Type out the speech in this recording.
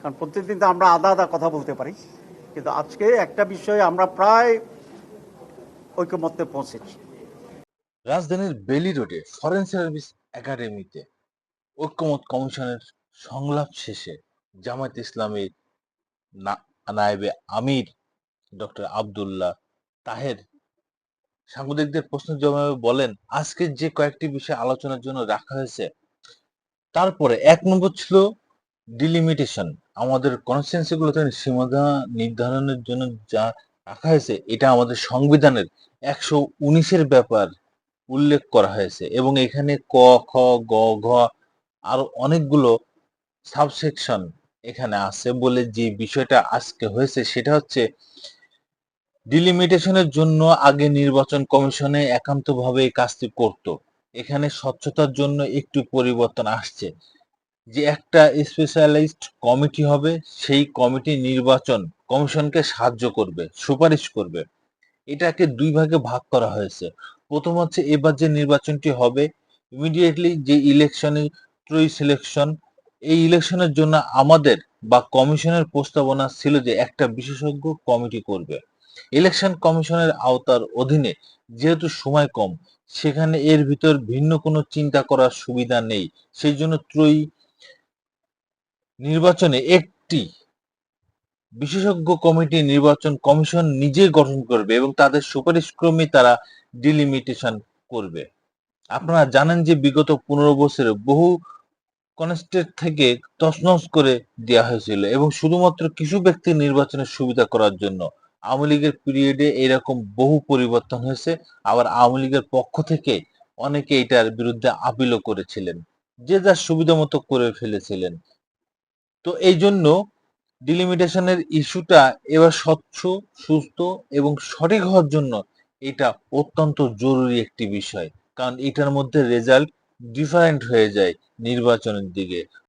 কারণ প্রত্যেকদিন তো আমরা আদা আদা কথা বলতে পারি। কিন্তু আজকে একটা বিষয়ে আমরা প্রায় ঐকমত্যে পৌঁছেছি। রাজধানীর বেলি রোডে ফরেন সার্ভিস একাডেমিতে ঐক্যমত কমিশনের সংলাপ শেষে জামায়াত ইসলামীর নায়েবে আমির ডক্টর আব্দুল্লাহ তাহের সাংবাদিকদের প্রশ্ন জবাবে বলেন, আজকে যে কয়েকটি বিষয় আলোচনার জন্য রাখা হয়েছে, তারপরে এক নম্বর ছিল ডিলিমিটেশন আমাদের কনস্টিটুয়েন্সি গুলোতে সীমানা নির্ধারণের জন্য যা রাখা হয়েছে, এটা আমাদের সংবিধানের একশো উনিশের ব্যাপার উল্লেখ করা হয়েছে এবং এখানে ক, খ, গ, ঘ আরও অনেকগুলো সাবসেকশন এখানে আছে বলে যে বিষয়টা আজকে হয়েছে, সেটা হচ্ছে ডিলিমিটেশনের জন্য আগে নির্বাচন কমিশনে একান্তভাবে এই কাজটি করত। এখানে স্বচ্ছতার জন্য একটু পরিবর্তন আসছে। যে একটা স্পেশালাইজড কমিটি হবে, সেই কমিটি নির্বাচন কমিশনকে সাহায্য করবে, সুপারিশ করবে। এটাকে দুই ভাগে ভাগ করা হয়েছে। প্রথম হচ্ছে এবার যে নির্বাচনটি হবে ইমিডিয়েটলি যে ইলেকশনে ত্রয়ী সিলেকশন এই ইলেকশনের জন্য আমাদের বা কমিশনের প্রস্তাবনা ছিল যে একটা বিশেষজ্ঞ কমিটি করবে। ইলেকশন কমিশনের আওতার অধীনে যেহেতু সময় কম, সেখানে এর ভিতর ভিন্ন কোনো চিন্তা করার সুবিধা নেই। সেই জন্য ত্রয়ী নির্বাচনে একটি বিশেষজ্ঞ কমিটি নির্বাচন কমিশন নিজে গঠন করবে এবং তাদের সুপারিশ ক্রমে তারা ডিলিমিটেশন করবে। আপনারা জানেন যে বিগত পনেরো বছরে বহু কনস্টেট থেকে তছনছ করে দেওয়া হয়েছিল এবং শুধুমাত্র কিছু ব্যক্তি নির্বাচনের সুবিধা করার জন্য। আওয়ামী লীগের পিরিয়ডে এরকম বহু পরিবর্তন হয়েছে, আবার আওয়ামী লীগের পক্ষ থেকে অনেকে এটার বিরুদ্ধে আপিলও করেছিলেন, যে যার সুবিধা মতো করে ফেলেছিলেন। তো এই জন্য ডিলিমিটেশনের ইস্যুটা এবার স্বচ্ছ, সুস্থ এবং সঠিক হওয়ার জন্য এটা অত্যন্ত জরুরি একটি বিষয়। কারণ এটার মধ্যে রেজাল্ট ডিফারেন্ট হয়ে যায় নির্বাচনের দিকে।